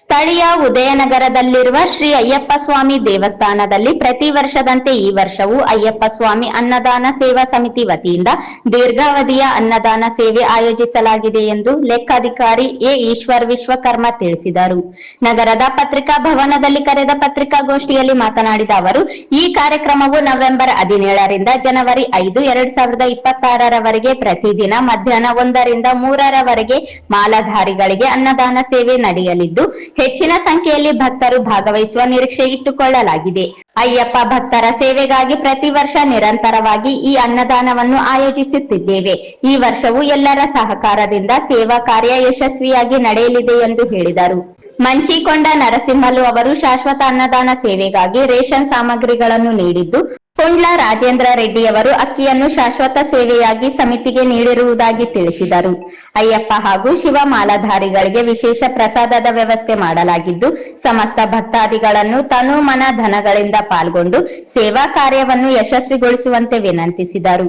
ಸ್ಥಳೀಯ ಉದಯನಗರದಲ್ಲಿರುವ ಶ್ರೀ ಅಯ್ಯಪ್ಪ ಸ್ವಾಮಿ ದೇವಸ್ಥಾನದಲ್ಲಿ ಪ್ರತಿ ವರ್ಷದಂತೆ ಈ ವರ್ಷವೂ ಅಯ್ಯಪ್ಪ ಸ್ವಾಮಿ ಅನ್ನದಾನ ಸೇವಾ ಸಮಿತಿ ವತಿಯಿಂದ ದೀರ್ಘಾವಧಿಯ ಅನ್ನದಾನ ಸೇವೆ ಆಯೋಜಿಸಲಾಗಿದೆ ಎಂದು ಲೆಕ್ಕಾಧಿಕಾರಿ ಎ ಈಶ್ವರ್ ವಿಶ್ವಕರ್ಮ ತಿಳಿಸಿದರು. ನಗರದ ಪತ್ರಿಕಾ ಭವನದಲ್ಲಿ ಕರೆದ ಪತ್ರಿಕಾಗೋಷ್ಠಿಯಲ್ಲಿ ಮಾತನಾಡಿದ ಅವರು, ಈ ಕಾರ್ಯಕ್ರಮವು ನವೆಂಬರ್ ಹದಿನೇಳರಿಂದ ಜನವರಿ ಐದು ಎರಡ್ ಸಾವಿರದ ಇಪ್ಪತ್ತಾರರವರೆಗೆ ಪ್ರತಿದಿನ ಮಧ್ಯಾಹ್ನ ಒಂದರಿಂದ ಮೂರರವರೆಗೆ ಮಾಲಾಧಾರಿಗಳಿಗೆ ಅನ್ನದಾನ ಸೇವೆ ನಡೆಯಲಿದ್ದು ಹೆಚ್ಚಿನ ಸಂಖ್ಯೆಯಲ್ಲಿ ಭಕ್ತರು ಭಾಗವಹಿಸುವ ನಿರೀಕ್ಷೆ ಇಟ್ಟುಕೊಳ್ಳಲಾಗಿದೆ. ಅಯ್ಯಪ್ಪ ಭಕ್ತರ ಸೇವೆಗಾಗಿ ಪ್ರತಿ ವರ್ಷ ನಿರಂತರವಾಗಿ ಈ ಅನ್ನದಾನವನ್ನು ಆಯೋಜಿಸುತ್ತಿದ್ದೇವೆ. ಈ ವರ್ಷವೂ ಎಲ್ಲರ ಸಹಕಾರದಿಂದ ಸೇವಾ ಕಾರ್ಯ ಯಶಸ್ವಿಯಾಗಿ ನಡೆಯಲಿದೆ ಎಂದು ಹೇಳಿದರು. ಮಂಚಿಕೊಂಡ ನರಸಿಂಹಲು ಅವರು ಶಾಶ್ವತ ಅನ್ನದಾನ ಸೇವೆಗಾಗಿ ರೇಷನ್ ಸಾಮಗ್ರಿಗಳನ್ನು ನೀಡಿದ್ದು ಪುಂಡ್ಲ ರಾಜೇಂದ್ರ ರೆಡ್ಡಿಯವರು ಅಕ್ಕಿಯನ್ನು ಶಾಶ್ವತ ಸೇವೆಯಾಗಿ ಸಮಿತಿಗೆ ನೀಡಿರುವುದಾಗಿ ತಿಳಿಸಿದರು. ಅಯ್ಯಪ್ಪ ಹಾಗೂ ಶಿವಮಾಲಾಧಾರಿಗಳಿಗೆ ವಿಶೇಷ ಪ್ರಸಾದದ ವ್ಯವಸ್ಥೆ ಮಾಡಲಾಗಿದ್ದು ಸಮಸ್ತ ಭಕ್ತಾದಿಗಳನ್ನು ತನು ಮನ ಧನಗಳಿಂದ ಪಾಲ್ಗೊಂಡು ಸೇವಾ ಕಾರ್ಯವನ್ನು ಯಶಸ್ವಿಗೊಳಿಸುವಂತೆ ವಿನಂತಿಸಿದರು.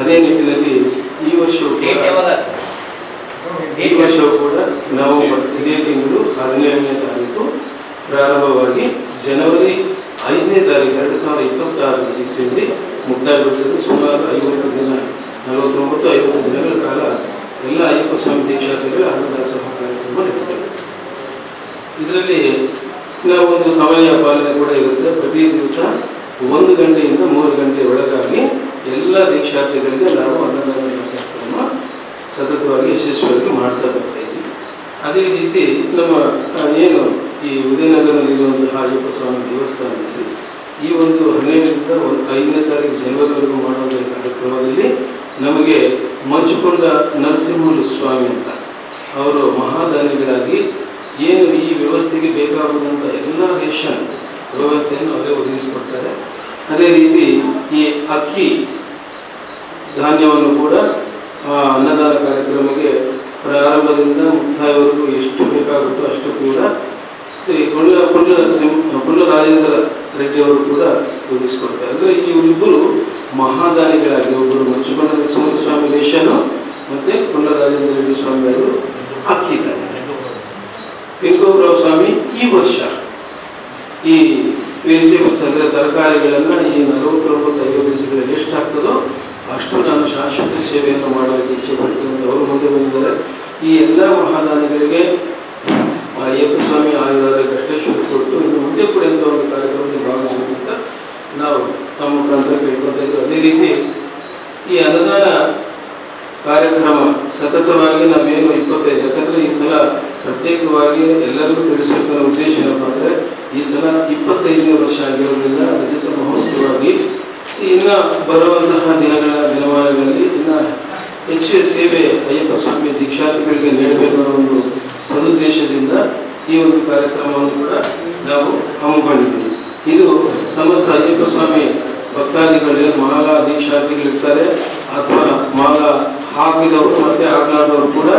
ಅದೇ ನಿಟ್ಟಿನಲ್ಲಿ ಈ ವರ್ಷವೂ ಕೂಡ ಈ ವರ್ಷವೂ ಕೂಡ ನವೆಂಬರ್ ಇದೇ ತಿಂಗಳು ಹದಿನೇಳನೇ ತಾರೀಕು ಪ್ರಾರಂಭವಾಗಿ ಜನವರಿ ಐದನೇ ತಾರೀಕು ಎರಡು ಸಾವಿರದ ಇಪ್ಪತ್ತಾರು ಇಸ್ವಿಯಲ್ಲಿ ಮುಕ್ತಾಯಗೊಳ್ಳುತ್ತದೆ ಸುಮಾರು ಐವತ್ತು ದಿನ, ನಲವತ್ತೊಂಬತ್ತು, ಐವತ್ತು ದಿನಗಳ ಕಾಲ ಎಲ್ಲ ಅಯ್ಯಪ್ಪ ಸ್ವಾಮಿ ದೀಕ್ಷಾರ್ಥಿಗಳ ಅನ್ನದಾಸೋಹ ಕಾರ್ಯಕ್ರಮ ನಡೀತದೆ. ಇದರಲ್ಲಿ ನಾವು ಒಂದು ಸಮಯ ಪಾಲನೆ ಕೂಡ ಇರುತ್ತೆ. ಪ್ರತಿ ದಿವಸ ಒಂದು ಗಂಟೆಯಿಂದ ಮೂರು ಗಂಟೆ ಒಳಗಾಗಿ ಎಲ್ಲ ದೀಕ್ಷಾರ್ಥಿಗಳಿಗೆ ನಾವು ಅನ್ನದಾನ ಸತತವಾಗಿ ಯಶಸ್ವಿಯಾಗಿ ಮಾಡ್ತಾ ಬರ್ತಾ ಇದ್ದೀವಿ. ಅದೇ ರೀತಿ ನಮ್ಮ ಏನು ಈ ಉದಯನಗರದಲ್ಲಿರುವಂತಹ ಅಯ್ಯಪ್ಪ ಸ್ವಾಮಿ ದೇವಸ್ಥಾನದಲ್ಲಿ ಈ ಒಂದು ಹದಿನೈದರಿಂದ ಒಂದು ಐದನೇ ತಾರೀಕು ಜನವರಿವರೆಗೂ ಮಾಡುವಂಥ ಕಾರ್ಯಕ್ರಮದಲ್ಲಿ ನಮಗೆ ಮಂಚುಕೊಂಡ ನರಸಿಂಹಲು ಸ್ವಾಮಿ ಅಂತ, ಅವರು ಮಹಾದಾನಿಗಳಾಗಿ ಏನು ಈ ವ್ಯವಸ್ಥೆಗೆ ಬೇಕಾಗುವಂಥ ಎಲ್ಲ ರೇಷನ್ ವ್ಯವಸ್ಥೆಯನ್ನು ಅವರೇ ಒದಗಿಸಿಕೊಡ್ತಾರೆ. ಅದೇ ರೀತಿ ಈ ಅಕ್ಕಿ ಧಾನ್ಯವನ್ನು ಕೂಡ ಆ ಅನ್ನದಾನ ಕಾರ್ಯಕ್ರಮಕ್ಕೆ ಪ್ರಾರಂಭದಿಂದ ಮುಕ್ತಾಯವರೆಗೂ ಎಷ್ಟು ಬೇಕಾಗುತ್ತೋ ಅಷ್ಟು ಕೂಡ ಶ್ರೀ ಪುಣ್ಯ ಪುಣ್ಯ ನರಸಿಂಹ ಕೊಂಡ್ಲ ರಾಜೇಂದ್ರ ರೆಡ್ಡಿ ಅವರು ಕೂಡ ಒದಗಿಸಿಕೊಡ್ತಾರೆ ಅಂದರೆ ಈ ಇಬ್ಬರು ಮಹಾದಾನಿಗಳಾಗಿ, ಒಬ್ಬರು ನರಸಿಂಹ ಸ್ವಾಮಿ ರೇಷನು ಮತ್ತು ಪುಣ್ಯ ರಾಜೇಂದ್ರ ರೆಡ್ಡಿ ಸ್ವಾಮಿ ಅವರು ಅಕ್ಕಿ ಧಾನ್ಯ ವೆಂಕೋಬರಾವ್ ಸ್ವಾಮಿ ಈ ವರ್ಷ ಈ ವೆಜಿಟೇಬಲ್ಸ್ ಅಂದರೆ ತರಕಾರಿಗಳನ್ನು ಈ ನಲವತ್ತೊಂಬತ್ತು ಐವತ್ತು ಎಷ್ಟು ಆಗ್ತದೋ ಅಷ್ಟು ನಾನು ಶಾಶ್ವತ ಸೇವೆಯನ್ನು ಮಾಡೋದಕ್ಕೆ ಇಚ್ಛೆ ಪಡ್ತೀನಿ ಅವರು ಮುಂದೆ ಬಂದಿದ್ದಾರೆ. ಈ ಎಲ್ಲ ಮಹಾದಾನಿಗಳಿಗೆ ಅಯ್ಯಪ್ಪ ಸ್ವಾಮಿ ಆಯುರ್ವೇದ ಕಷ್ಟೇಶ್ವರ ಕೊಟ್ಟು ಇನ್ನು ಮುಂದೆ ಕೂಡ ಇಂಥ ಒಂದು ಕಾರ್ಯಕ್ರಮದಲ್ಲಿ ಭಾವಿಸಬೇಕಂತ ನಾವು ತಮ್ಮ ಮುಖಾಂತರ ಕೇಳ್ಕೊಳ್ತಾ ಇದ್ದೀವಿ. ಅದೇ ರೀತಿ ಈ ಅನುದಾನ ಕಾರ್ಯಕ್ರಮ ಸತತವಾಗಿ ನಾವೇನು ಇಪ್ಪತ್ತೈದು, ಯಾಕಂದರೆ ಈ ಸಲ ಪ್ರತ್ಯೇಕವಾಗಿ ಎಲ್ಲರಿಗೂ ತಿಳಿಸಬೇಕು ಅನ್ನೋ ಉದ್ದೇಶ ಏನಪ್ಪ ಅಂದರೆ ಈ ಸಲ ಇಪ್ಪತ್ತೈದನೇ ವರ್ಷ ಆಗಿರೋದ್ರಿಂದ ರಜತ ಮಹೋತ್ಸವವಾಗಿ ಇನ್ನು ಬರುವಂತಹ ದಿನಗಳ ದಿನಮಾನಗಳಲ್ಲಿ ಇನ್ನು ಹೆಚ್ಚಿನ ಸೇವೆ ಅಯ್ಯಪ್ಪ ಸ್ವಾಮಿ ದೀಕ್ಷಾರ್ಥಿಗಳಿಗೆ ನೀಡಬೇಕು ಅನ್ನೋ ಒಂದು ಸದುದ್ದೇಶದಿಂದ ಈ ಒಂದು ಕಾರ್ಯಕ್ರಮವನ್ನು ಕೂಡ ನಾವು ಹಮ್ಮಿಕೊಂಡಿದ್ದೀವಿ. ಇದು ಸಮಸ್ತ ಅಯ್ಯಪ್ಪ ಸ್ವಾಮಿ ಭಕ್ತಾದಿಗಳು ಮಾಲಾ ದೀಕ್ಷಾರ್ಥಿಗಳಿರ್ತಾರೆ ಅಥವಾ ಮಾಲಾ ಹಾಕಿದವರು ಮತ್ತೆ ಹಾಕಲಾರದವರು ಕೂಡ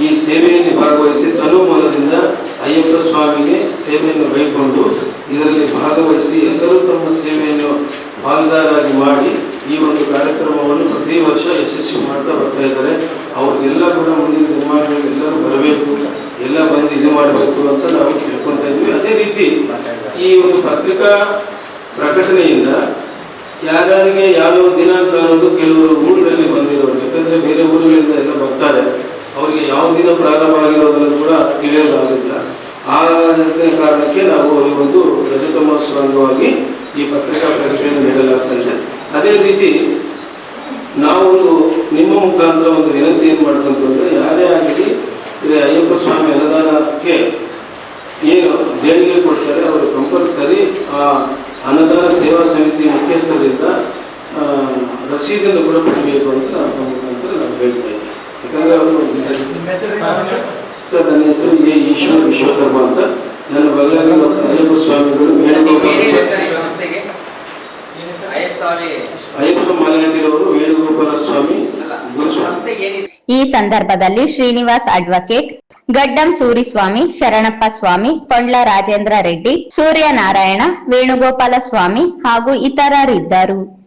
ಈ ಸೇವೆಯಲ್ಲಿ ಭಾಗವಹಿಸಿ ತನು ಮನದಿಂದ ಅಯ್ಯಪ್ಪ ಸ್ವಾಮಿಗೆ ಸೇವೆಯನ್ನು ಬೈಕೊಂಡು ಇದರಲ್ಲಿ ಭಾಗವಹಿಸಿ ಎಲ್ಲರೂ ತಮ್ಮ ಸೇವೆಯನ್ನು ಪಾಲ್ದಾರಾಗಿ ಮಾಡಿ ಈ ಒಂದು ಕಾರ್ಯಕ್ರಮವನ್ನು ಪ್ರತಿ ವರ್ಷ ಯಶಸ್ವಿ ಮಾಡ್ತಾ ಬರ್ತಾ ಇದ್ದಾರೆ. ಅವ್ರಿಗೆಲ್ಲ ಕೂಡ ಮುಂದಿನ ದಿನಮಾನಗಳಲ್ಲಿ ಎಲ್ಲರೂ ಬರಬೇಕು, ಎಲ್ಲ ಬಂದು ಇದು ಮಾಡಬೇಕು ಅಂತ ನಾವು ತಿಳ್ಕೊತಾ ಇದ್ವಿ ಅದೇ ರೀತಿ ಈ ಒಂದು ಪತ್ರಿಕಾ ಪ್ರಕಟಣೆಯಿಂದ ಯಾರ್ಯಾರಿಗೆ ಯಾವ ದಿನಾಂಕ ಅನ್ನೋದು ಕೆಲವರು ಊರಿನಲ್ಲಿ ಬಂದಿರೋರು, ಯಾಕಂದ್ರೆ ಬೇರೆ ಊರುಗಳಿಂದ ಎಲ್ಲ ಬರ್ತಾರೆ, ಅವರಿಗೆ ಯಾವ ದಿನ ಪ್ರಾರಂಭ ಆಗಿರೋದನ್ನು ಕೂಡ ತಿಳಿಯೋದಾಗಿಲ್ಲ. ಆ ಕಾರಣಕ್ಕೆ ನಾವು ಈ ಒಂದು ರಜತ ಮಹೋತ್ಸವ ಅಂಗವಾಗಿ ಈ ಪತ್ರಿಕಾ ಪ್ರಶ್ನೆಯನ್ನು ನೀಡಲಾಗ್ತಾ ಇದೆ ಅದೇ ರೀತಿ ನಾವೊಂದು ನಿಮ್ಮ ಮುಖಾಂತರ ಒಂದು ವಿನಂತಿ ಏನು ಮಾಡ್ತಂತಂದ್ರೆ ಯಾರೇ ಆಗಲಿ ಶ್ರೀ ಅಯ್ಯಪ್ಪ ಸ್ವಾಮಿ ಅನುದಾನಕ್ಕೆ ಏನು ದೇಣಿಗೆ ಕೊಡ್ತಾರೆ ಅವರು ಕಂಪಲ್ಸರಿ ಆ ಅನುದಾನ ಸೇವಾ ಸಮಿತಿ ಮುಖ್ಯಸ್ಥರಿಂದ ರಸೀದಿಯನ್ನು ರಸೀದನ್ನು ಕೂಡ ಪಡಿಬೇಕು ಅಂತ ನಮ್ಮ ತಮ್ಮ ಮುಖಾಂತರ ನಾವು ಹೇಳ್ತಾ ಇದ್ದೀವಿ. ಯಾಕಂದ್ರೆ ಅವರು ಸರ್? ನನ್ನ ಹೆಸರು ಎ ಈಶ್ವರ್ ವಿಶ್ವಕರ್ಮ ಅಂತ. ನನ್ನ ಬಳ್ಳಾರಿ ಮತ್ತು ಅಯ್ಯಪ್ಪ ಸ್ವಾಮಿಗಳು ವೇಣುಗೋಪಾಲ ಸ್ವಾಮಿ ಅಯ್ಯಪ್ಪ ಮಲಯಂದಿರವರು ವೇಣುಗೋಪಾಲ ಸ್ವಾಮಿ ಗುರುಸ್ವಾಮಿ ಈ ಸಂದರ್ಭದಲ್ಲಿ ಶ್ರೀನಿವಾಸ್ ಅಡ್ವೊಕೇಟ್ ಗಡ್ಡಂ ಸೂರಿಸ್ವಾಮಿ ಶರಣಪ್ಪ ಸ್ವಾಮಿ ಕೊಂಡ್ಲ ರಾಜೇಂದ್ರ ರೆಡ್ಡಿ ಸೂರ್ಯನಾರಾಯಣ ವೇಣುಗೋಪಾಲ ಸ್ವಾಮಿ ಹಾಗೂ ಇತರರಿದ್ದರು.